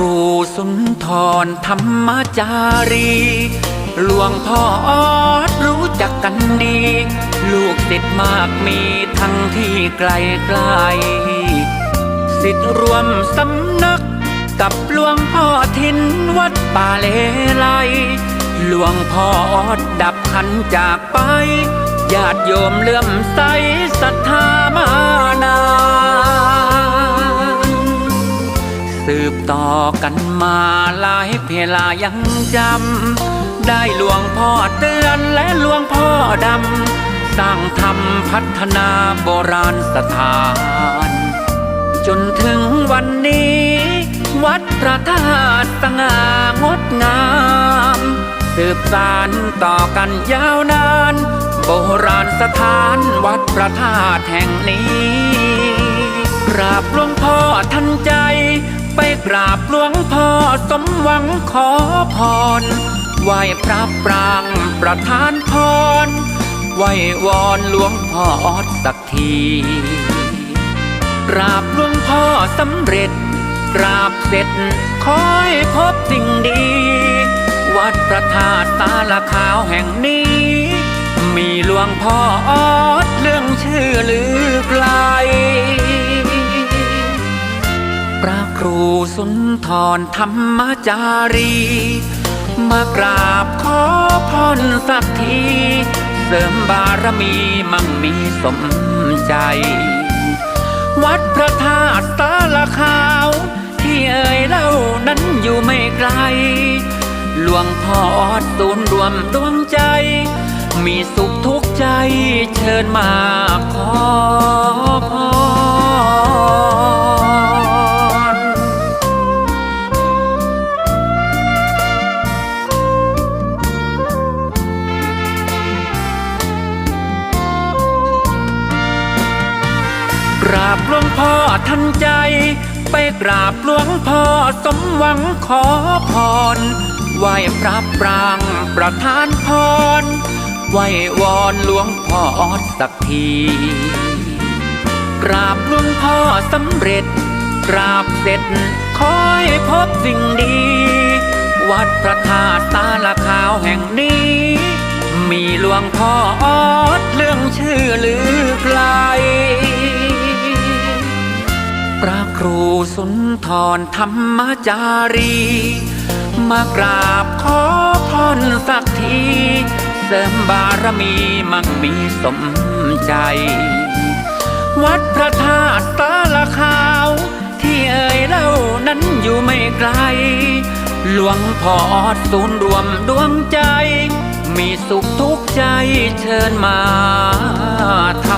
รูสุนทรธรรมจารี หลวงพ่อออดรู้จักกันดี ลูกติดมากมีทั้งที่ไกลไกลสิทธิ์รวมสำนักกับหลวงพ่อทินวัดป่าเลไลหลวงพ่อออดดับขันจากไป ญาติโยมเลื่อมใสศรัทธามา อกันมาหลายเพลายังจำ ได้หลวงพ่อเตือนและหลวงพ่อดำ สร้างธรรมพัฒนาโบราณสถาน จนถึงวันนี้ วัดพระธาตุสง่างดงาม สืบสานต่อกันยาวนาน โบราณสถานวัดพระธาตุแห่งนี้กราบหลวงพ่อทันใจ กราบหลวงพ่อสมหวังขอพร ไหว้พระปรางประทานพร ไหว้วอนหลวงพ่อออดสักที กราบหลวงพ่อสำเร็จ กราบเสร็จคอยพบสิ่งดี วัดพระธาตุตาละขาวแห่งนี้ มีหลวงพ่อออดเรื่องชื่อลือ สุนทรธรรมจารี มากราบขอพรสักที เสริมบารมีมั่งมีสมใจ วัดพระธาตุสาละขาว ที่เอ่ยเล่านั้นอยู่ไม่ไกล หลวงพ่ออดตูนรวมดวงใจ มีสุขทุกใจเชิญมาขอ หลวงพ่อทันใจ ไปกราบหลวงพ่อสมหวังขอพร ไหวพระปรางประทานพร ไหววอนหลวงพ่อออดสักที กราบหลวงพ่อสำเร็จ กราบเสร็จคอยพบสิ่งดี วัดพระธาตุตาละขาวแห่งนี้ มีหลวงพ่อออดเรื่องชื่อลือ ครูสุนทรธรรมจารี มากราบขอพรสักที เสริมบารมีมั่งมีสมใจ วัดพระธาตุตาละขาว ที่เอ่ยเล่านั้นอยู่ไม่ไกล หลวงพ่อศูนย์รวมดวงใจ มีสุขทุกใจเชิญมาทำ